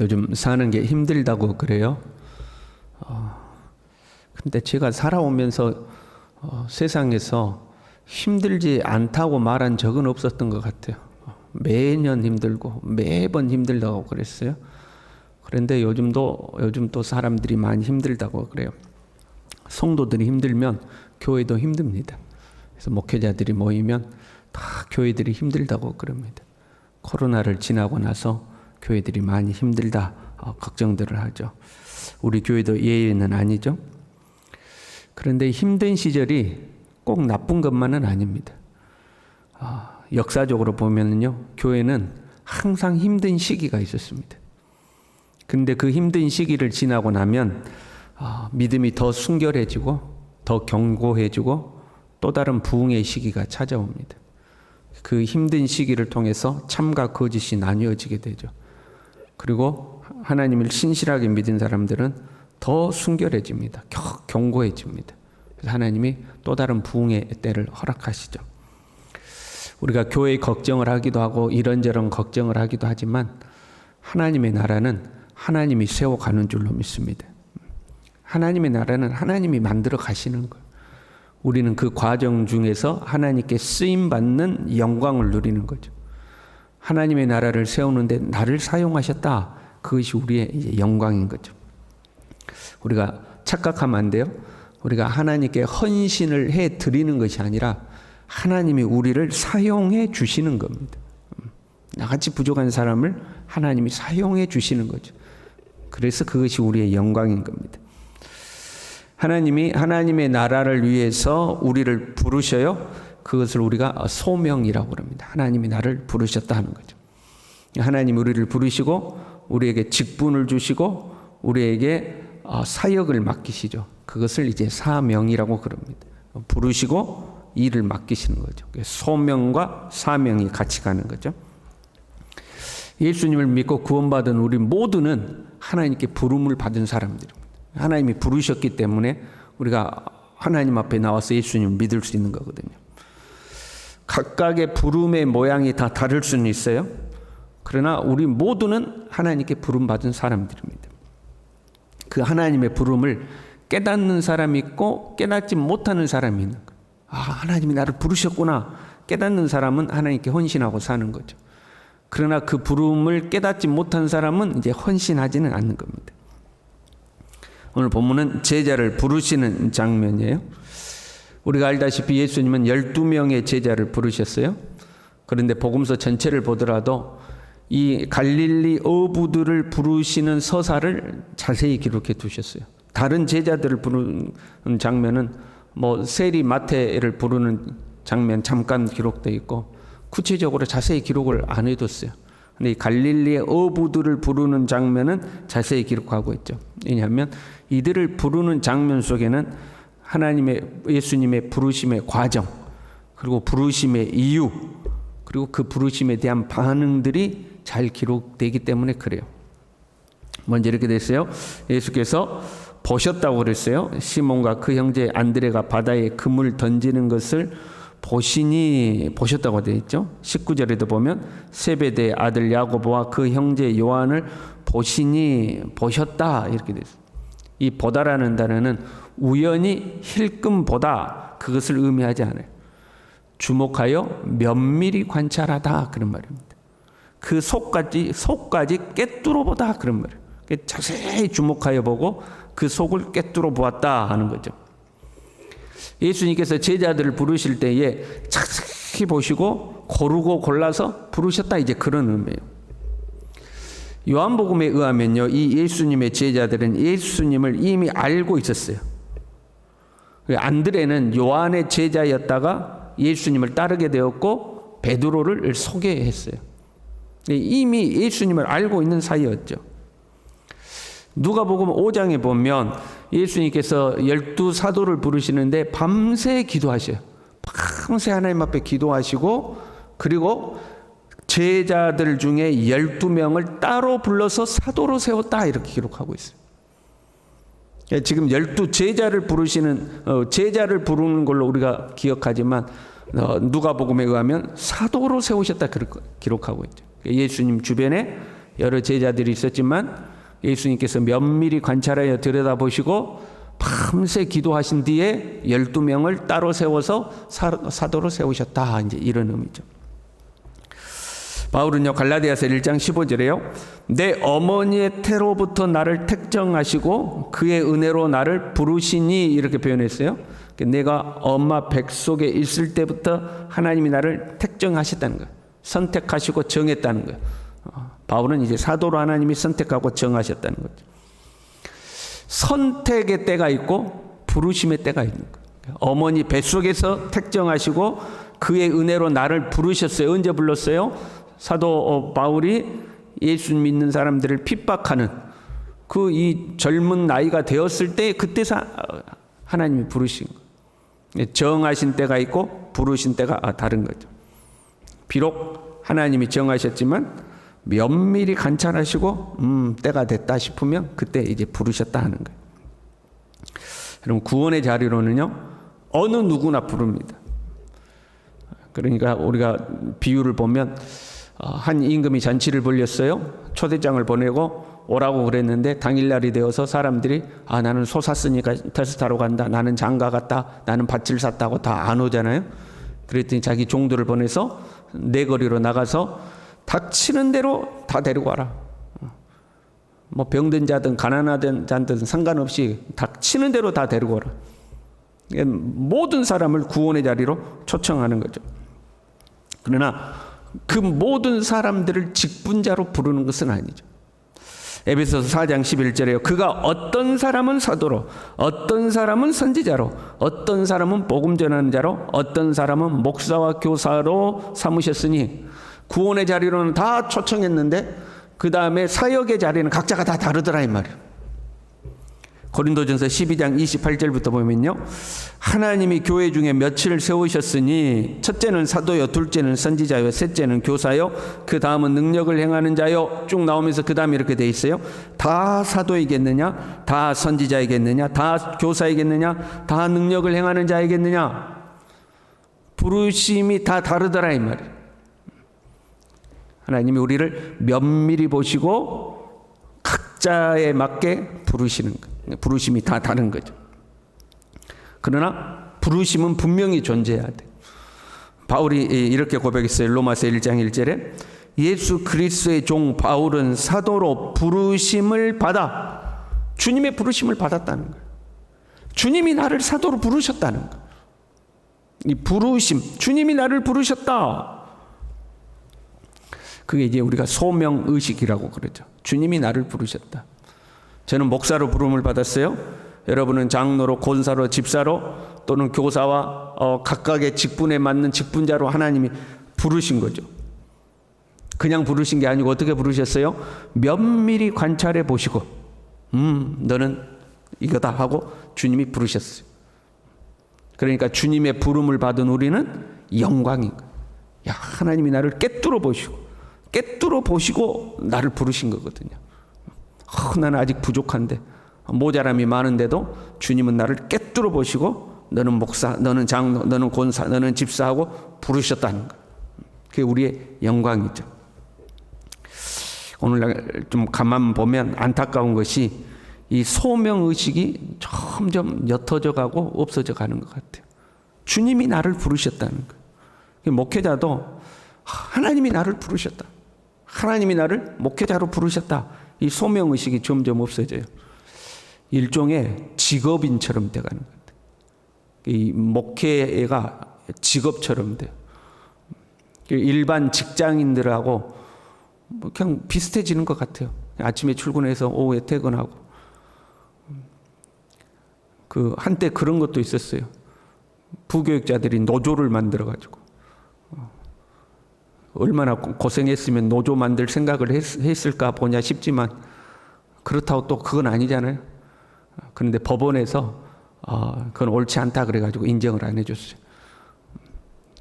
요즘 사는 게 힘들다고 그래요. 어, 근데 제가 살아오면서 어, 세상에서 힘들지 않다고 말한 적은 없었던 것 같아요. 어, 매년 힘들고 매번 힘들다고 그랬어요. 그런데 요즘도 요즘 또 사람들이 많이 힘들다고 그래요. 성도들이 힘들면 교회도 힘듭니다. 그래서 목회자들이 모이면 다 교회들이 힘들다고 그럽니다. 코로나를 지나고 나서 교회들이 많이 힘들다 어, 걱정들을 하죠. 우리 교회도 예외는 아니죠. 그런데 힘든 시절이 꼭 나쁜 것만은 아닙니다. 아, 역사적으로 보면요, 교회는 항상 힘든 시기가 있었습니다. 근데 그 힘든 시기를 지나고 나면 아, 믿음이 더 순결해지고 더 견고해지고 또 다른 부흥의 시기가 찾아옵니다. 그 힘든 시기를 통해서 참과 거짓이 나뉘어지게 되죠. 그리고 하나님을 신실하게 믿은 사람들은 더 순결해집니다. 견고해집니다. 그래서 하나님이 또 다른 부흥의 때를 허락하시죠. 우리가 교회 걱정을 하기도 하고 이런저런 걱정을 하기도 하지만 하나님의 나라는 하나님이 세워가는 줄로 믿습니다. 하나님의 나라는 하나님이 만들어 가시는 거예요. 우리는 그 과정 중에서 하나님께 쓰임 받는 영광을 누리는 거죠. 하나님의 나라를 세우는데 나를 사용하셨다. 그것이 우리의 영광인 거죠. 우리가 착각하면 안 돼요. 우리가 하나님께 헌신을 해 드리는 것이 아니라 하나님이 우리를 사용해 주시는 겁니다. 나같이 부족한 사람을 하나님이 사용해 주시는 거죠. 그래서 그것이 우리의 영광인 겁니다. 하나님이 하나님의 나라를 위해서 우리를 부르셔요. 그것을 우리가 소명이라고 합니다. 하나님이 나를 부르셨다 하는 거죠. 하나님 우리를 부르시고 우리에게 직분을 주시고 우리에게 어, 사역을 맡기시죠. 그것을 이제 사명이라고 그럽니다. 부르시고 일을 맡기시는 거죠. 소명과 사명이 같이 가는 거죠. 예수님을 믿고 구원받은 우리 모두는 하나님께 부름을 받은 사람들입니다. 하나님이 부르셨기 때문에 우리가 하나님 앞에 나와서 예수님을 믿을 수 있는 거거든요. 각각의 부름의 모양이 다 다를 수는 있어요. 그러나 우리 모두는 하나님께 부름 받은 사람들입니다. 그 하나님의 부름을 깨닫는 사람이 있고 깨닫지 못하는 사람이 있는 거예요. 아, 하나님이 나를 부르셨구나. 깨닫는 사람은 하나님께 헌신하고 사는 거죠. 그러나 그 부름을 깨닫지 못한 사람은 이제 헌신하지는 않는 겁니다. 오늘 본문은 제자를 부르시는 장면이에요. 우리가 알다시피 예수님은 12명의 제자를 부르셨어요. 그런데 복음서 전체를 보더라도 이 갈릴리 어부들을 부르시는 서사를 자세히 기록해 두셨어요. 다른 제자들을 부르는 장면은 뭐 세리 마태를 부르는 장면 잠깐 기록돼 있고 구체적으로 자세히 기록을 안 해뒀어요. 근데 이 갈릴리의 어부들을 부르는 장면은 자세히 기록하고 있죠. 왜냐하면 이들을 부르는 장면 속에는 하나님의 예수님의 부르심의 과정 그리고 부르심의 이유 그리고 그 부르심에 대한 반응들이 잘 기록되기 때문에 그래요. 먼저 이렇게 됐어요. 예수께서 보셨다고 그랬어요. 시몬과 그 형제 안드레가 바다에 금을 던지는 것을 보시니 보셨다고 되어 있죠. 19절에도 보면 세베대 아들 야고보와 그 형제 요한을 보시니 보셨다 이렇게 있어요. 이 보다라는 단어는 우연히 힐끔 보다 그것을 의미하지 않아요. 주목하여 면밀히 관찰하다 그런 말입니다. 그 속까지 속까지 깨뚫어 보다 그런 말이에요. 자세히 주목하여 보고 그 속을 깨뚫어 보았다 하는 거죠. 예수님께서 제자들을 부르실 때에 자세히 보시고 고르고 골라서 부르셨다 이제 그런 의미예요. 요한복음에 의하면요, 이 예수님의 제자들은 예수님을 이미 알고 있었어요. 안드레는 요한의 제자였다가 예수님을 따르게 되었고 베드로를 소개했어요. 이미 예수님을 알고 있는 사이였죠. 누가복음 5장에 보면 예수님께서 열두 사도를 부르시는데 밤새 기도하셔요. 밤새 하나님 앞에 기도하시고 그리고 제자들 중에 12명을 따로 불러서 사도로 세웠다 이렇게 기록하고 있어요. 예, 지금 12 제자를 부르시는 어, 제자를 부르는 걸로 우리가 기억하지만 어, 누가복음에 의하면 사도로 세우셨다 기록하고 있죠. 예수님 주변에 여러 제자들이 있었지만 예수님께서 면밀히 관찰하여 들여다보시고 밤새 기도하신 뒤에 12명을 따로 세워서 사- 사도로 세우셨다. 이제 이런 의미죠. 바울은요 갈라디아서 1장 15절에요. 내 어머니의 태로부터 나를 택정하시고 그의 은혜로 나를 부르시니 이렇게 표현했어요. 내가 엄마 백 속에 있을 때부터 하나님이 나를 택정하셨다는 거예요. 선택하시고 정했다는 거예요. 어, 바울은 이제 사도로 하나님이 선택하고 정하셨다는 거죠. 선택의 때가 있고 부르심의 때가 있는 거예요. 어머니 뱃속에서 택정하시고 그의 은혜로 나를 부르셨어요. 언제 불렀어요? 사도 어, 바울이 예수 믿는 사람들을 핍박하는 그 이 젊은 나이가 되었을 때 그때 사, 어, 하나님이 부르신 거예요. 정하신 때가 있고 부르신 때가 아, 다른 거죠. 비록 하나님이 정하셨지만 면밀히 관찰하시고 음 때가 됐다 싶으면 그때 이제 부르셨다 하는 거예요. 여러분 구원의 자리로는요 어느 누구나 부릅니다. 그러니까 우리가 비유를 보면 어, 한 임금이 잔치를 벌렸어요. 초대장을 보내고 오라고 그랬는데 당일날이 되어서 사람들이 아 나는 소 샀으니까 테스 타러 간다. 나는 장가 갔다. 나는 밭을 샀다고 다 안 오잖아요. 그랬더니 자기 종들을 보내서 내거리로 나가서 닥치는 대로 다 데리고 와라. 뭐 병든 자든 가난하든 자든 상관없이 닥치는 대로 다 데리고. 이게 모든 사람을 구원의 자리로 초청하는 거죠. 그러나 그 모든 사람들을 직분자로 부르는 것은 아니죠. 에베소서 4장 11절에요. 그가 어떤 사람은 사도로, 어떤 사람은 선지자로, 어떤 사람은 복음 전하는 자로, 어떤 사람은 목사와 교사로 삼으셨으니 구원의 자리로는 다 초청했는데 그 다음에 사역의 자리는 각자가 다 다르더라 이 말이에요. 고린도전서 12장 28절부터 보면요. 하나님이 교회 중에 며칠을 세우셨으니 첫째는 사도요, 둘째는 선지자요, 셋째는 교사요, 그 다음은 능력을 행하는 자요. 쭉 나오면서 그 다음에 이렇게 돼 있어요. 다 사도이겠느냐? 다 선지자이겠느냐? 다 교사이겠느냐? 다 능력을 행하는 자이겠느냐? 부르심이 다 다르더라 이 말이에요. 하나님이 우리를 면밀히 보시고 각자에 맞게 부르시는 거예요. 부르심이 다 다른 거죠. 그러나 부르심은 분명히 존재해야 돼. 바울이 이렇게 고백했어요. 로마서 1장 1절에 예수 그리스도의 종 바울은 사도로 부르심을 받아 주님의 부르심을 받았다는 거예요. 주님이 나를 사도로 부르셨다는 거예요. 이 부르심, 주님이 나를 부르셨다. 그게 이제 우리가 소명 의식이라고 그러죠. 주님이 나를 부르셨다. 저는 목사로 부름을 받았어요. 여러분은 장로로, 권사로, 집사로 또는 교사와 어, 각각의 직분에 맞는 직분자로 하나님이 부르신 거죠. 그냥 부르신 게 아니고 어떻게 부르셨어요? 면밀히 관찰해 보시고, 음, 너는 이거다 하고 주님이 부르셨어요. 그러니까 주님의 부름을 받은 우리는 영광인 거예요. 야, 하나님이 나를 깨뚫어 보시고, 깨뚫어 보시고 나를 부르신 거거든요. 어, 나는 아직 부족한데 모자람이 많은데도 주님은 나를 깨뚫어 보시고 너는 목사, 너는 장로, 너는 권사, 너는 집사하고 부르셨다는 거. 그게 우리의 영광이죠. 오늘날 좀 가만 보면 안타까운 것이 이 소명 의식이 점점 옅어져 가고 없어져 가는 것 같아요. 주님이 나를 부르셨다는 거. 목회자도 하나님이 나를 부르셨다. 하나님이 나를 목회자로 부르셨다. 이 소명 의식이 점점 없어져요. 일종의 직업인처럼 돼가는 것 같아요. 이 목회가 직업처럼 돼요. 일반 직장인들하고 뭐 그냥 비슷해지는 것 같아요. 아침에 출근해서 오후에 퇴근하고. 그 한때 그런 것도 있었어요. 부교육자들이 노조를 만들어 가지고 얼마나 고생했으면 노조 만들 생각을 했, 을까 보냐 싶지만 그렇다고 또 그건 아니잖아요. 그런데 법원에서 어, 그건 옳지 않다 그래가지고 인정을 안 해줬어요.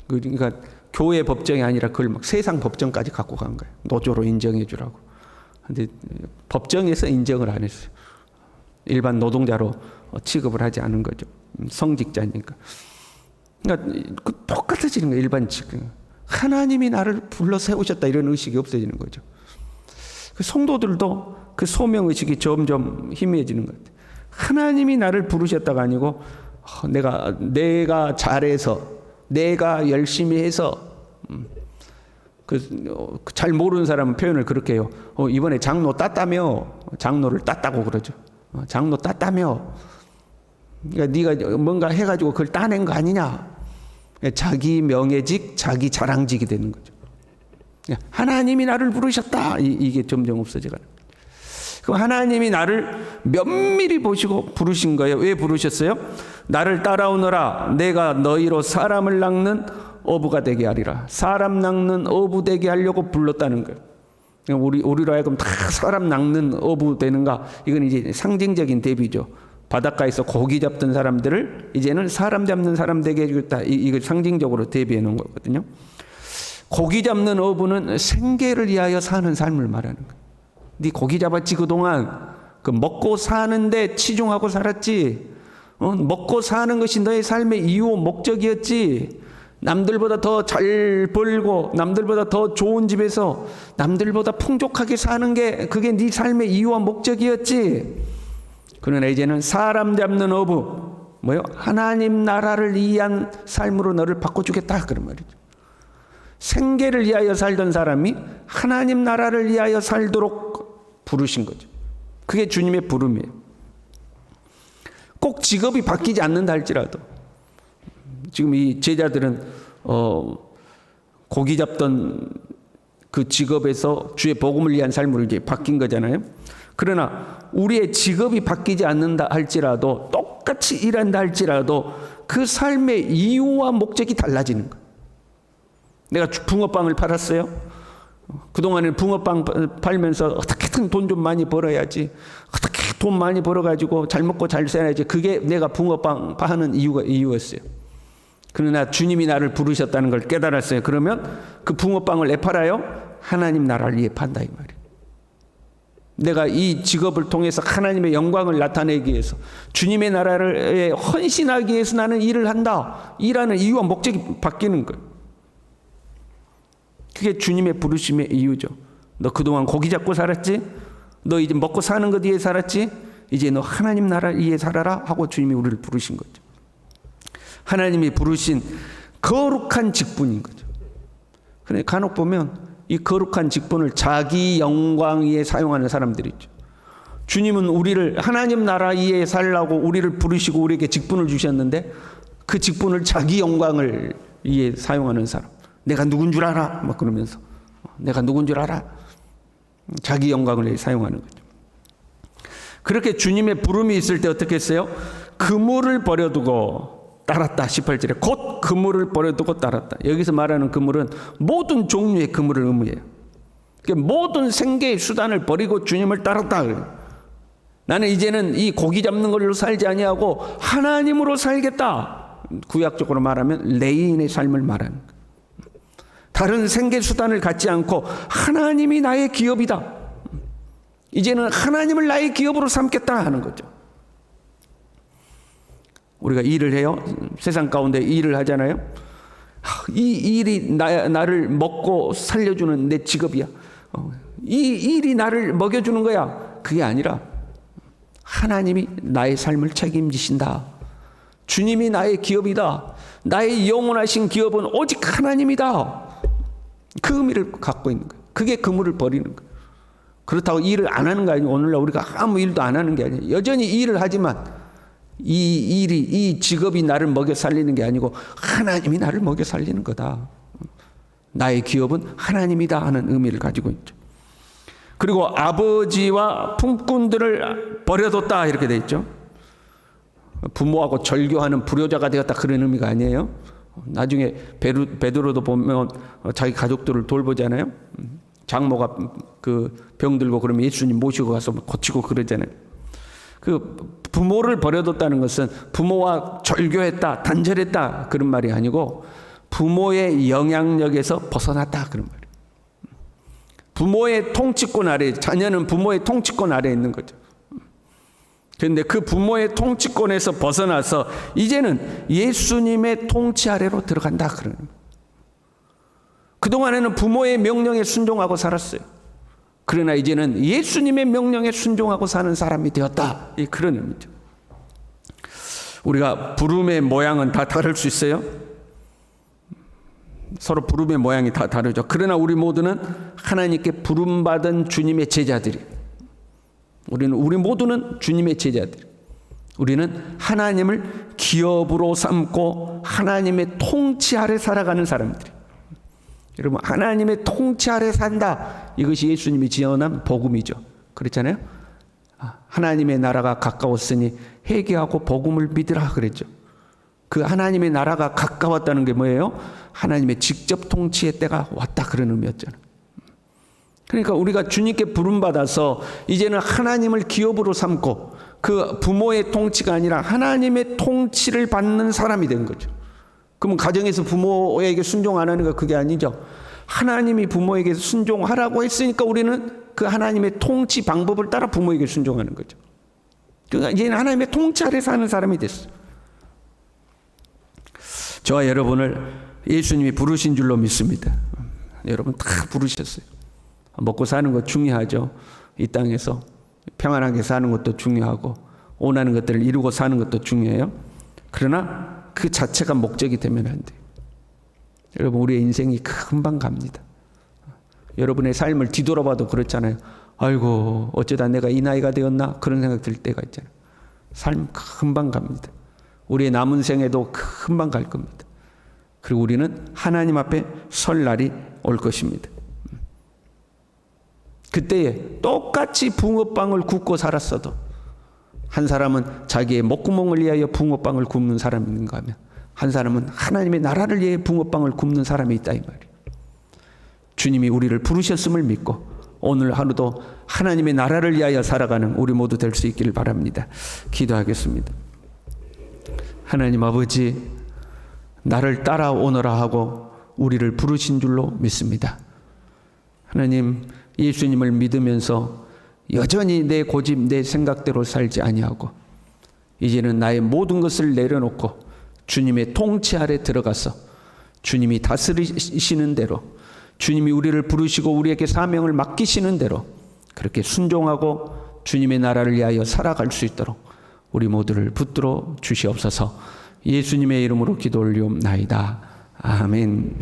그러니까 교회 법정이 아니라 그걸 막 세상 법정까지 갖고 간 거예요. 노조로 인정해 주라고. 근데 법정에서 인정을 안 했어요. 일반 노동자로 취급을 하지 않은 거죠. 성직자니까. 그러니까 그 똑같아지는 거예요. 일반 직급. 하나님이 나를 불러 세우셨다 이런 의식이 없어지는 거죠. 그 성도들도 그 소명 의식이 점점 희미해지는 것 같아요. 하나님이 나를 부르셨다가 아니고 어, 내가 내가 잘해서 내가 열심히 해서 음, 그잘 모르는 사람은 표현을 그렇게 해요. 어, 이번에 장로 땄다며 장로를 땄다고 그러죠. 어, 장로 땄다며 그러니까 네가 뭔가 해가지고 그걸 따낸 거 아니냐? 자기 명예직, 자기 자랑직이 되는 거죠. 하나님이 나를 부르셨다. 이, 이게 점점 없어져가는 거예요. 그럼 하나님이 나를 면밀히 보시고 부르신 거예요. 왜 부르셨어요? 나를 따라오너라. 내가 너희로 사람을 낚는 어부가 되게 하리라. 사람 낚는 어부 되게 하려고 불렀다는 거예요. 우리 우리로 하여금 다 사람 낚는 어부 되는가? 이건 이제 상징적인 대비죠. 바닷가에서 고기 잡던 사람들을 이제는 사람 잡는 사람 되게 해주겠다. 이, 이걸 상징적으로 대비해 놓은 거거든요. 고기 잡는 어부는 생계를 위하여 사는 삶을 말하는 거예요. 네 고기 잡았지 그동안 그 먹고 사는데 치중하고 살았지. 어? 먹고 사는 것이 너의 삶의 이유 목적이었지. 남들보다 더 잘 벌고 남들보다 더 좋은 집에서 남들보다 풍족하게 사는 게 그게 네 삶의 이유와 목적이었지. 그러나 이제는 사람 잡는 어부 뭐요? 하나님 나라를 위한 삶으로 너를 바꿔주겠다 그런 말이죠. 생계를 위하여 살던 사람이 하나님 나라를 위하여 살도록 부르신 거죠. 그게 주님의 부름이에요. 꼭 직업이 바뀌지 않는다 할지라도 지금 이 제자들은 어 고기 잡던 그 직업에서 주의 복음을 위한 삶으로 이제 바뀐 거잖아요. 그러나 우리의 직업이 바뀌지 않는다 할지라도 똑같이 일한다 할지라도 그 삶의 이유와 목적이 달라지는 거예요. 내가 붕어빵을 팔았어요. 그동안에 붕어빵 팔면서 어떻게든 돈 좀 많이 벌어야지. 어떻게 돈 많이 벌어가지고 잘 먹고 잘 살아야지. 그게 내가 붕어빵 파는 이유가 이유였어요. 그러나 주님이 나를 부르셨다는 걸 깨달았어요. 그러면 그 붕어빵을 내 팔아요? 하나님 나라를 위해 판다 이 말이에요. 내가 이 직업을 통해서 하나님의 영광을 나타내기 위해서 주님의 나라를 헌신하기 위해서 나는 일을 한다. 일하는 이유와 목적이 바뀌는 거예요. 그게 주님의 부르심의 이유죠. 너 그동안 고기 잡고 살았지? 너 이제 먹고 사는 것 위해 살았지? 이제 너 하나님 나라 위해 살아라 하고 주님이 우리를 부르신 거죠. 하나님이 부르신 거룩한 직분인 거죠. 그래 간혹 보면 이 거룩한 직분을 자기 영광 위에 사용하는 사람들이 있죠. 주님은 우리를 하나님 나라 위에 살라고 우리를 부르시고 우리에게 직분을 주셨는데 그 직분을 자기 영광을 위해 사용하는 사람. 내가 누군 줄 알아? 막 그러면서 내가 누군 줄 알아? 자기 영광을 위해 사용하는 거죠. 그렇게 주님의 부름이 있을 때 어떻게 했어요? 그물을 버려두고 따랐다 18절에 곧 그물을 버려두고 따랐다. 여기서 말하는 그물은 모든 종류의 그물을 의미해요. 그러니까 모든 생계의 수단을 버리고 주님을 따랐다. 나는 이제는 이 고기 잡는 걸로 살지 아니하고 하나님으로 살겠다. 구약적으로 말하면 레인의 삶을 말하는. 다른 생계 수단을 갖지 않고 하나님이 나의 기업이다. 이제는 하나님을 나의 기업으로 삼겠다 하는 거죠. 우리가 일을 해요. 세상 가운데 일을 하잖아요. 이 일이 나, 나를 먹고 살려주는 내 직업이야. 어, 이 일이 나를 먹여주는 거야. 그게 아니라 하나님이 나의 삶을 책임지신다. 주님이 나의 기업이다. 나의 영원하신 기업은 오직 하나님이다. 그 의미를 갖고 있는 거예요. 그게 그물을 버리는 거예요. 그렇다고 일을 안 하는 거 아니고 오늘날 우리가 아무 일도 안 하는 게 아니에요. 여전히 일을 하지만 이 일이 이 직업이 나를 먹여 살리는 게 아니고 하나님이 나를 먹여 살리는 거다. 나의 기업은 하나님이다 하는 의미를 가지고 있죠. 그리고 아버지와 품꾼들을 버려뒀다 이렇게 돼 있죠. 부모하고 절교하는 불효자가 되었다 그런 의미가 아니에요. 나중에 베르, 베드로도 보면 자기 가족들을 돌보잖아요. 장모가 그 병들고 그러면 예수님 모시고 가서 고치고 그러잖아요. 그 부모를 버려뒀다는 것은 부모와 절교했다, 단절했다 그런 말이 아니고 부모의 영향력에서 벗어났다 그런 말이에요. 부모의 통치권 아래, 자녀는 부모의 통치권 아래 있는 거죠. 그런데 그 부모의 통치권에서 벗어나서 이제는 예수님의 통치 아래로 들어간다 그러는 그 동안에는 부모의 명령에 순종하고 살았어요. 그러나 이제는 예수님의 명령에 순종하고 사는 사람이 되었다. 이 그런 의미죠. 우리가 부름의 모양은 다 다를 수 있어요. 서로 부름의 모양이 다 다르죠. 그러나 우리 모두는 하나님께 부름받은 주님의 제자들이. 우리는 우리 모두는 주님의 제자들. 우리는 하나님을 기업으로 삼고 하나님의 통치 아래 살아가는 사람들이. 여러분 하나님의 통치 아래 산다. 이것이 예수님이 지어낸 복음이죠. 그렇잖아요. 아, 하나님의 나라가 가까웠으니 회개하고 복음을 믿으라 그랬죠. 그 하나님의 나라가 가까웠다는 게 뭐예요? 하나님의 직접 통치의 때가 왔다 그런 의미였잖아요. 그러니까 우리가 주님께 부름받아서 이제는 하나님을 기업으로 삼고 그 부모의 통치가 아니라 하나님의 통치를 받는 사람이 된 거죠. 그러면 가정에서 부모에게 순종 안 하는 거 그게 아니죠. 하나님이 부모에게 순종하라고 했으니까 우리는 그 하나님의 통치 방법을 따라 부모에게 순종하는 거죠. 그러니까 이제는 하나님의 통치 아래 사는 사람이 됐어. 저와 여러분을 예수님이 부르신 줄로 믿습니다. 여러분 다 부르셨어요. 먹고 사는 것 중요하죠. 이 땅에서 평안하게 사는 것도 중요하고 원하는 것들을 이루고 사는 것도 중요해요. 그러나 그 자체가 목적이 되면 안 돼요. 여러분 우리의 인생이 금방 갑니다. 여러분의 삶을 뒤돌아봐도 그렇잖아요. 아이고 어쩌다 내가 이 나이가 되었나 그런 생각 들 때가 있잖아요. 삶 금방 갑니다. 우리의 남은 생에도 금방 갈 겁니다. 그리고 우리는 하나님 앞에 설 날이 올 것입니다. 그때에 똑같이 붕어빵을 굽고 살았어도 한 사람은 자기의 목구멍을 위하여 붕어빵을 굽는 사람이 있는가 하면 한 사람은 하나님의 나라를 위해 붕어빵을 굽는 사람이 있다 이 말이에요. 주님이 우리를 부르셨음을 믿고 오늘 하루도 하나님의 나라를 위하여 살아가는 우리 모두 될 수 있기를 바랍니다. 기도하겠습니다. 하나님 아버지 나를 따라오너라 하고 우리를 부르신 줄로 믿습니다. 하나님 예수님을 믿으면서 여전히 내 고집 내 생각대로 살지 아니하고 이제는 나의 모든 것을 내려놓고 주님의 통치 아래 들어가서 주님이 다스리시는 대로 주님이 우리를 부르시고 우리에게 사명을 맡기시는 대로 그렇게 순종하고 주님의 나라를 위하여 살아갈 수 있도록 우리 모두를 붙들어 주시옵소서 예수님의 이름으로 기도 올리옵나이다. 아멘.